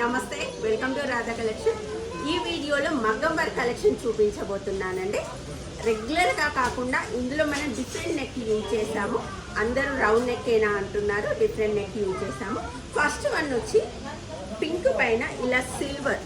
నమస్తే welcome to Radha collection. ఈ వీడియోలో మగ్గం వర్క్ కలెక్షన్ చూపించబోతున్నానండి. రెగ్యులర్గా కాకుండా ఇందులో మనం డిఫరెంట్ నెక్ యూజ్ చేసాము అందరూ రౌండ్ నెక్ ఏనా అంటున్నారు డిఫరెంట్ నెక్ యూజ్ చేసాము ఫస్ట్ వన్ వచ్చి పింక్ పైన ఇలా సిల్వర్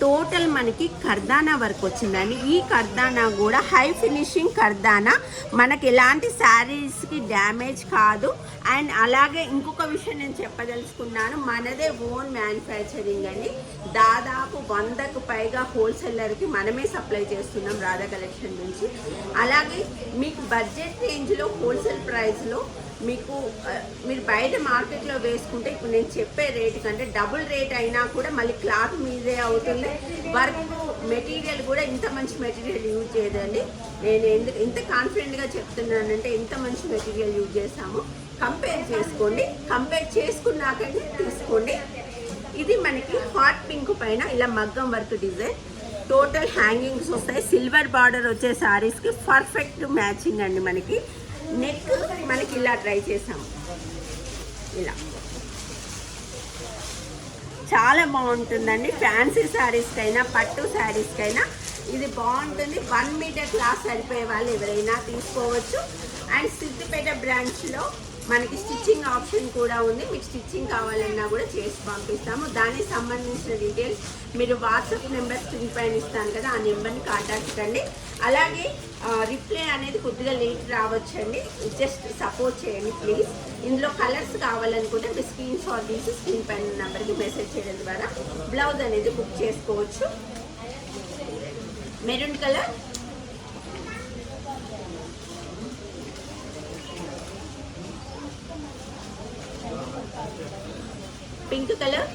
టోటల్ మనకి కర్దానా వర్క్ వచ్చిందండి. ఈ కర్దానా కూడా హై ఫినిషింగ్ కర్దానా మనకి ఎలాంటి శారీస్కి డ్యామేజ్ కాదు. అండ్ అలాగే ఇంకొక విషయం నేను చెప్పదలుచుకున్నాను. మనదే ఓన్ మ్యానుఫ్యాక్చరింగ్ అండి. దాదాపు వందకు పైగా హోల్సేలర్కి మనమే సప్లై చేస్తున్నాం రాధా కలెక్షన్ నుంచి. అలాగే మీకు బడ్జెట్ రేంజ్లో హోల్సేల్ ప్రైస్లో మీకు మీరు బయట మార్కెట్లో వేసుకుంటే ఇప్పుడు నేను చెప్పే రేట్ కంటే డబుల్ రేట్ అయినా కూడా మళ్ళీ క్లాత్ మీదే అవుతుంది. వర్క్ మెటీరియల్ కూడా ఇంత మంచి మెటీరియల్ యూజ్ చేయదండి. నేను ఎందుకు ఇంత కాన్ఫిడెంట్గా చెప్తున్నానంటే ఇంత మంచి మెటీరియల్ యూజ్ చేస్తాము. కంపేర్ చేసుకోండి. కంపేర్ చేసుకున్నాకనే తీసుకోండి. ఇది మనకి హాట్ పింక్ పైన ఇలా మగ్గం వర్క్ డిజైన్. టోటల్ హ్యాంగింగ్స్ వస్తాయి. సిల్వర్ బార్డర్ వచ్చే శారీస్కి పర్ఫెక్ట్ మ్యాచింగ్ అండి మనకి. నెక్ మనకి ఇలా ట్రై చేసాం. ఇలా. చాలా బాగుంటుందండి. ఫ్యాన్సీ శారీస్కైనా పట్టు శారీస్కైనా ఇది బాగుంటుంది. వన్ మీటర్ క్లాస్ సరిపోయే వాళ్ళు ఎవరైనా తీసుకోవచ్చు. అండ్ సిద్దిపేట బ్రాంచ్లో మనకి స్టిచ్చింగ్ ఆప్షన్ కూడా ఉంది. మీకు స్టిచ్చింగ్ కావాలన్నా కూడా చేసి పంపిస్తాము. దానికి సంబంధించిన డీటెయిల్స్ మీరు వాట్సాప్ నెంబర్ స్క్రీన్ పైన ఇస్తాను కదా ఆ నెంబర్ని కాంటాక్ట్ కండి. అలాగే రిప్లై అనేది కొద్దిగా లేట్ రావచ్చండి. జస్ట్ సపోర్ట్ చేయండి ప్లీజ్ ఇందులో కలర్స్ కావాలనుకుంటే మీ స్క్రీన్ షాట్ తీసి స్క్రీన్ పైన నెంబర్కి మెసేజ్ చేయడం ద్వారా బ్లౌజ్ అనేది బుక్ చేసుకోవచ్చు. Maroon colour pink colour?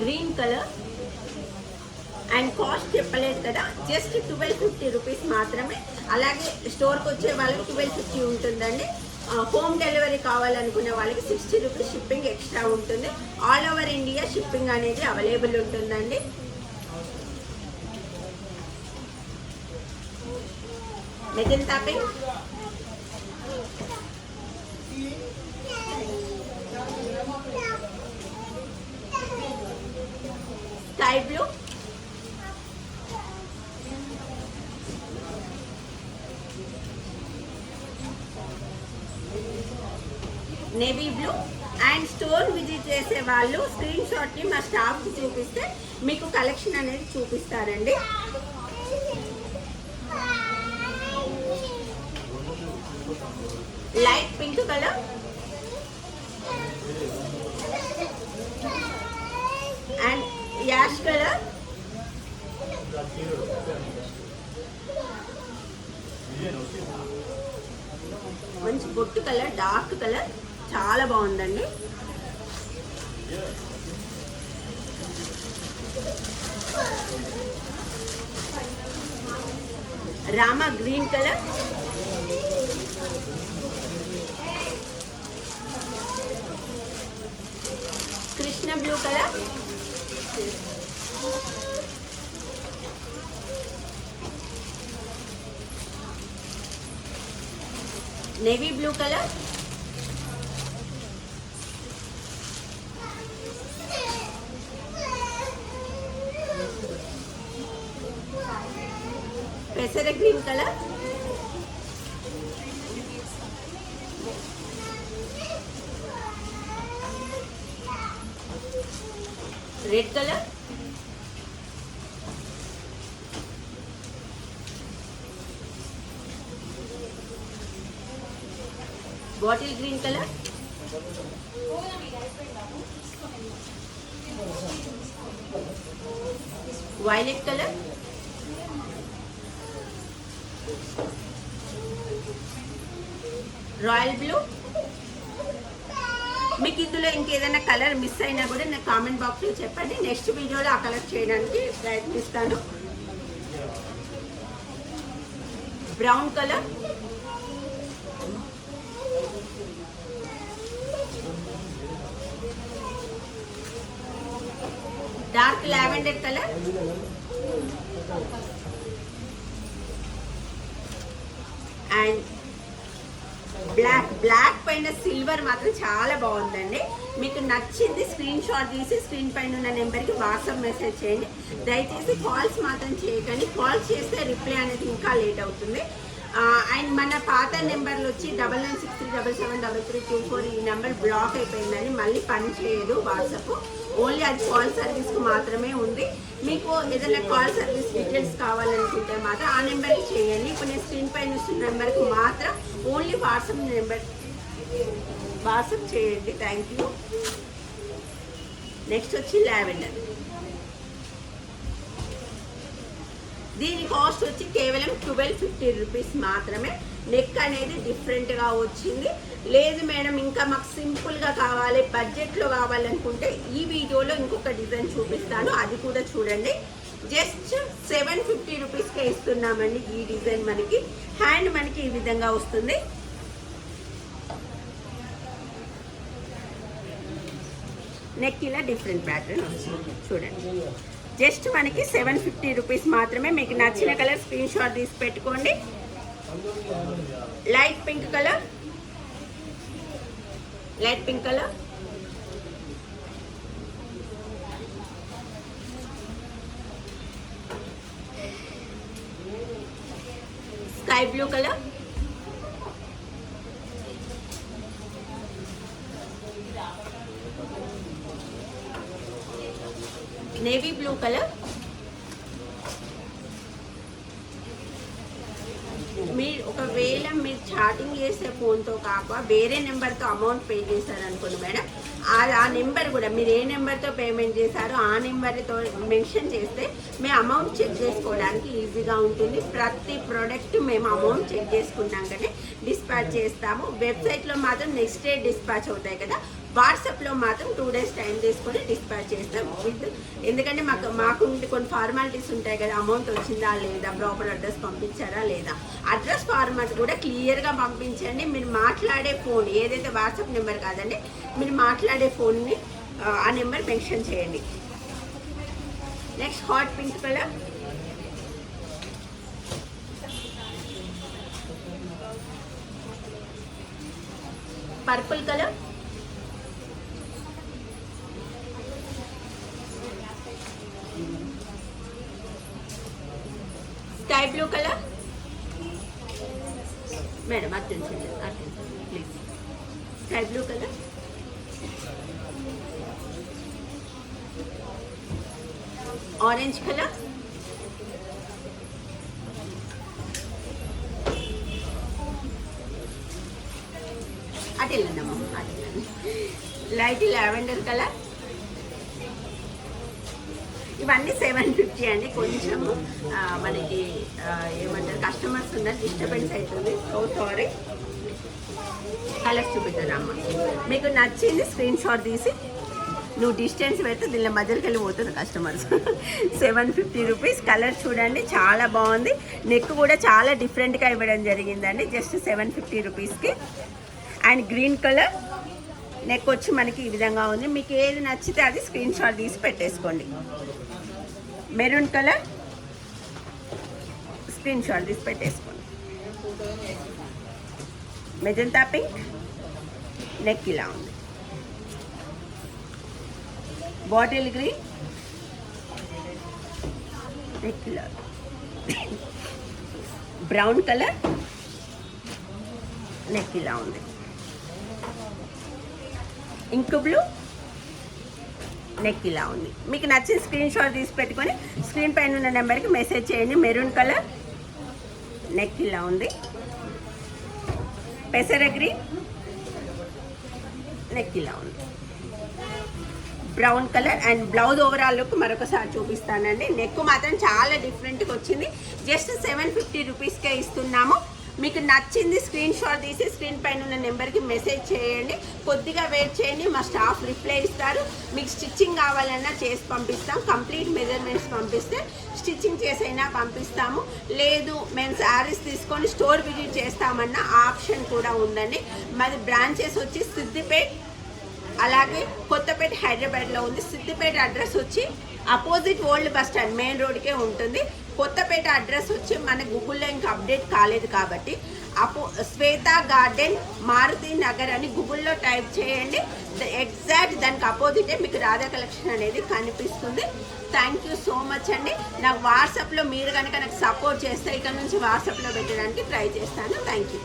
Green colour. And cost చెప్పలేదు కదా జస్ట్ ట్వెల్వ్ ఫిఫ్టీ రూపీస్ మాత్రమే. అలాగే స్టోర్కి వచ్చే వాళ్ళకి ట్వెల్వ్ ఫిఫ్టీ ఉంటుందండి. హోమ్ డెలివరీ కావాలనుకునే వాళ్ళకి సిక్స్టీ రూపీస్ షిప్పింగ్ ఎక్స్ట్రా ఉంటుంది. ఆల్ ఓవర్ ఇండియా షిప్పింగ్ అనేది అవైలబుల్ ఉంటుందండి. Medyo pink sky blue navy blue and store visit చేసే వాళ్ళు స్క్రీన్ షాట్ని మా స్టాఫ్కి చూపిస్తే మీకు కలెక్షన్ అనేది చూపిస్తారండి. Light pink colour. And ash colour. మంచి బొట్టు కలర్ డార్క్ కలర్. చాలా బాగుందండి. Rama green colour. Krishna blue colour navy blue colour పెసర green colour red colour bottle green colour violet colour royal blue మీకు ఇందులో ఇంకేదైనా కలర్ మిస్ అయినా కూడా నేను కామెంట్ బాక్స్లో చెప్పండి. నెక్స్ట్ వీడియోలో ఆ కలర్ చేయడానికి ప్రయత్నిస్తాను. Brown colour. Dark lavender colour. And black black. పైన సిల్వర్ మాత్రం చాలా బాగుందండి. మీకు నచ్చింది స్క్రీన్ షాట్ తీసి స్క్రీన్ పైన ఉన్న నెంబర్కి వాట్సాప్ మెసేజ్ చేయండి. దయచేసి కాల్స్ మాత్రం చేయకండి. కాల్స్ చేస్తే రిప్లై అనేది ఇంకా లేట్ అవుతుంది. అండ్ మన పాత నెంబర్లు వచ్చి double nine six three double seven double three two four ఈ నెంబర్ బ్లాక్ అయిపోయిందని మళ్ళీ పని చేయదు వాట్సాప్ ఓన్లీ అది కాల్ సర్వీస్కి మాత్రమే ఉంది. మీకు ఏదైనా కాల్ సర్వీస్ డీటెయిల్స్ కావాలనుకుంటే మాత్రం ఆ నెంబర్కి చేయండి. ఇప్పుడు నేను స్క్రీన్ పైన వస్తున్న నెంబర్కి మాత్రం ఓన్లీ వాట్సాప్ నెంబర్ వాట్సాప్ చేయండి థ్యాంక్ యూ నెక్స్ట్ వచ్చి లావెండర్ దీని కాస్ట్ వచ్చి కేవలం ట్వెల్వ్ ఫిఫ్టీ రూపీస్ మాత్రమే. నెక్ అనేది డిఫరెంట్గా వచ్చింది. లేదు మేడం ఇంకా మాకు సింపుల్గా కావాలి బడ్జెట్లో కావాలనుకుంటే ఈ వీడియోలో ఇంకొక డిజైన్ చూపిస్తాను అది కూడా చూడండి. జస్ట్ సెవెన్ ఫిఫ్టీ రూపీస్కే ఇస్తున్నామండి ఈ డిజైన్ మనకి. హ్యాండ్ మనకి ఈ విధంగా వస్తుంది. నెక్ ఇలా డిఫరెంట్ ప్యాటర్న్ వస్తుంది చూడండి జస్ట్ మనకి సెవెన్ ఫిఫ్టీ రూపీస్ మాత్రమే మీకు నచ్చిన కలర్ స్క్రీన్ షాట్ తీసి పెట్టుకోండి. Light pink colour light pink colour sky blue colour navy blue colour మీరు ఒకవేళ మీరు చాటింగ్ చేసే ఫోన్తో కాక వేరే నెంబర్తో అమౌంట్ పే చేశారనుకోండి మేడం ఆ ఆ నెంబర్ కూడా మీరు ఏ నెంబర్తో పేమెంట్ చేశారో ఆ నెంబర్తో మెన్షన్ చేస్తే మేము అమౌంట్ చెక్ చేసుకోవడానికి ఈజీగా ఉంటుంది. ప్రతి ప్రోడక్ట్ మేము అమౌంట్ చెక్ చేసుకున్నాకనే డిస్పాచ్ చేస్తాము. వెబ్సైట్లో మాత్రం నెక్స్ట్ డే డిస్పాచ్ అవుతాయి కదా. వాట్సాప్లో మాత్రం టూ డేస్ టైం తీసుకొని డిస్పాచ్ చేస్తాం విత్ ఎందుకంటే మాకు మాకు కొన్ని ఫార్మాలిటీస్ ఉంటాయి కదా అమౌంట్ వచ్చిందా లేదా ప్రాపర్ అడ్రస్ పంపించారా లేదా అడ్రస్ ఫార్మాట్ కూడా క్లియర్గా పంపించండి. మీరు మాట్లాడే ఫోన్ ఏదైతే వాట్సాప్ నెంబర్ కాదండి మీరు మాట్లాడే ఫోన్ని ఆ నెంబర్ మెన్షన్ చేయండి. Next hot pink colour. Purple colour sky blue colour madam attention attention please. Sky blue colour? Orange colour? అటు వెళ్ళండమ్మా అటు వెళ్ళండి. Light lavender colour? ఇవన్నీ సెవెన్ ఫిఫ్టీ అండి. కొంచెం మనకి ఏమంటారు కస్టమర్స్ ఉన్నారు డిస్టర్బెన్స్ అవుతుంది. Oh, సో సారీ కలర్స్ చూపిద్దారమ్మ మీకు నచ్చింది స్క్రీన్ షాట్ తీసి నువ్వు డిస్టెన్స్ పెడితే దీనిలో మధ్యలోకి వెళ్ళి పోతుంది customers seven fifty rupees colour చూడండి చాలా బాగుంది. నెక్ కూడా చాలా డిఫరెంట్గా ఇవ్వడం జరిగిందండి. జస్ట్ సెవెన్ ఫిఫ్టీ రూపీస్కి అండ్ గ్రీన్ కలర్ నెక్ వచ్చి మనకి ఈ విధంగా ఉంది. మీకు ఏది నచ్చితే అది స్క్రీన్ షాట్ తీసి పెట్టేసుకోండి. మెరూన్ కలర్ స్క్రీన్ షాట్ తీసి పెట్టేసుకోండి. మెజంతా పింక్ నెక్ ఇలా ఉంది. బాటిల్ గ్రీన్ నెక్ ఇలా బ్రౌన్ కలర్ నెక్ ఇలా ఉంది. ఇంక్ బ్లూ నెక్ ఇలా ఉంది. మీకు నచ్చిన స్క్రీన్ షాట్ తీసి పెట్టుకొని స్క్రీన్ పైన ఉన్న నెంబర్కి మెసేజ్ చేయండి. మెరూన్ కలర్ నెక్ ఇలా ఉంది. పెసర గ్రీన్ నెక్ ఇలా ఉంది. Brown colour and blouse overall look మరొకసారి చూపిస్తానండి. నెక్ మాత్రం చాలా డిఫరెంట్గా వచ్చింది. జస్ట్ సెవెన్ ఫిఫ్టీ రూపీస్కే ఇస్తున్నాము. మీకు నచ్చింది స్క్రీన్ షాట్ తీసి స్క్రీన్ పైన ఉన్న నెంబర్కి మెసేజ్ చేయండి. కొద్దిగా వెయిట్ చేయండి. మా స్టాఫ్ రిప్లై ఇస్తారు. మీకు స్టిచ్చింగ్ కావాలన్నా చేసి పంపిస్తాం. కంప్లీట్ మెజర్మెంట్స్ పంపిస్తే స్టిచ్చింగ్ చేసైనా పంపిస్తాము. లేదు మేము శారీస్ తీసుకొని స్టోర్ విజిట్ చేస్తామన్న ఆప్షన్ కూడా ఉందండి. మాది బ్రాంచెస్ వచ్చి సిద్దిపేట్ అలాగే కొత్తపేట హైదరాబాద్లో ఉంది. సిద్దిపేట అడ్రస్ వచ్చి opposite old bus stand main రోడ్కే ఉంటుంది. కొత్తపేట అడ్రస్ వచ్చి మన గూగుల్లో ఇంకా అప్డేట్ కాలేదు కాబట్టి అపో శ్వేత గార్డెన్ మారుతి నగర్ అని గూగుల్లో టైప్ చేయండి. ఎగ్జాక్ట్ దానికి అపోజిటే మీకు రాధా కలెక్షన్ అనేది కనిపిస్తుంది. థ్యాంక్ యూ సో మచ్ అండి. నాకు వాట్సాప్లో మీరు కనుక నాకు సపోర్ట్ చేస్తే ఇక్కడ నుంచి వాట్సాప్లో పెట్టడానికి ట్రై చేస్తాను. Thank you